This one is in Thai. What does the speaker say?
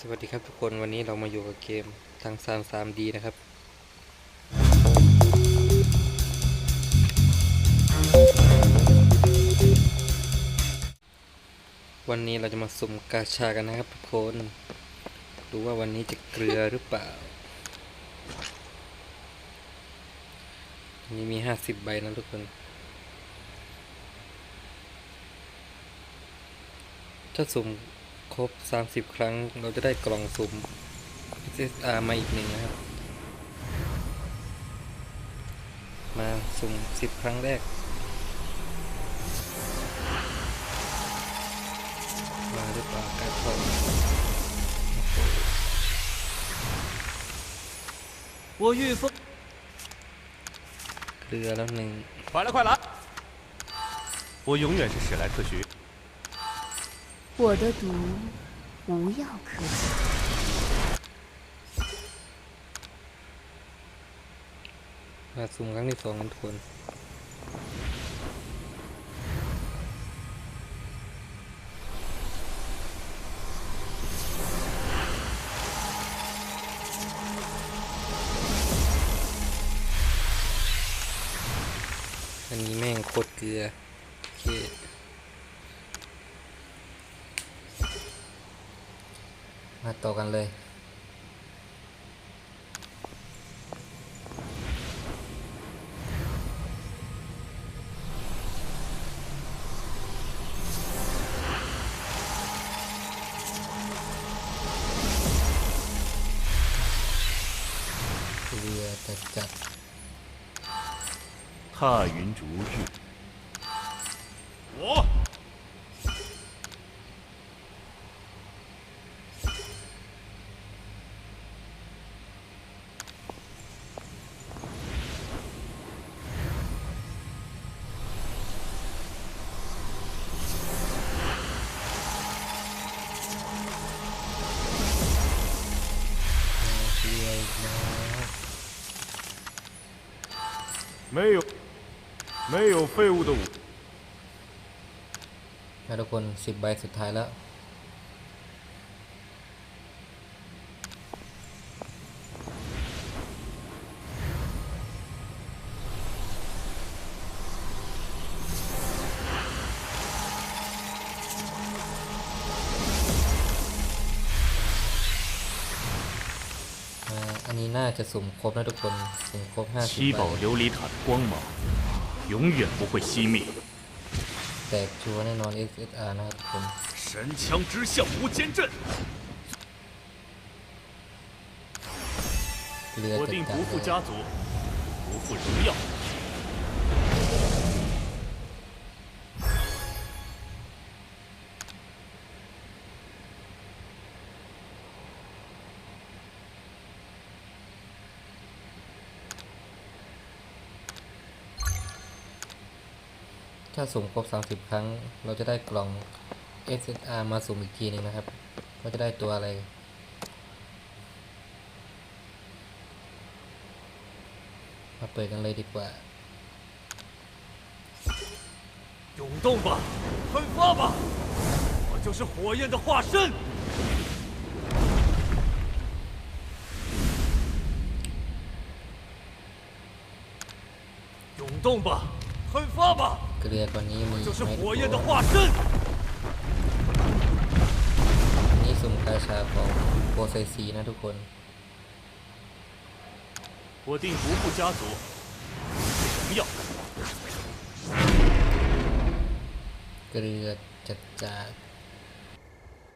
สวัสดีครับทุกคนวันนี้เรามาอยู่กับเกมทางซาน 3D นะครับ วันนี้เราจะมาสุ่มกาชากันนะครับทุกคนดูว่าวันนี้จะเกลือหรือเปล่านนี้มี 50 ใบนะทุกคนถ้าสุ่ม ครบ 30 ครั้ง เราจะได้กล่องสุ่ม SSR มาอีกหนึ่งนะครับ มาสุ่ม 10 ครั้งแรก มาหรือเปล่าการทอง 我御风， เกลือแล้วหนึ่ง 快来快来！我永远是史莱克学院。 我的毒无药可解。 มาสุ่มครั้งที่สองกันทุกคน อันนี้แม่งโคตรเกลือ โอเค มาต่อกันเลย เรือจะจัด 踏云逐日，我 没有没有废物的我， นะทุกคนสิบใบสุดท้ายแล้ว อ่าอันนี้น่าจะสุ่มครบนะทุกคน สุ่มครบห้าสิบ 七 ใบ 宝琉璃塔的光芒永远不会熄灭。 แตกชัวร์แน่นอน SSR นะครับทุกคน 神枪之象无间阵， เรือ 我 จะ 定 จัด 不负 เลย 家族，不负荣耀。 ถ้าสุ่มครบ 30 ครั้ง เราจะได้กล่อง SSR มาสุ่มอีกทีหนึงนะครับว่าจะได้ตัวอะไร มาเปิดกันเลยดีกว่า 涌动吧，喷发吧，我就是火焰的化身。涌动吧，喷发吧， เกลือตัวนี้มี 就是 ไหมทุก 火 ค 焰 น 的化身。 นี่สุ่มกาชาของโปรไซซีนะทุกคน 我定不负家族，荣耀。 เกลือจัดจาด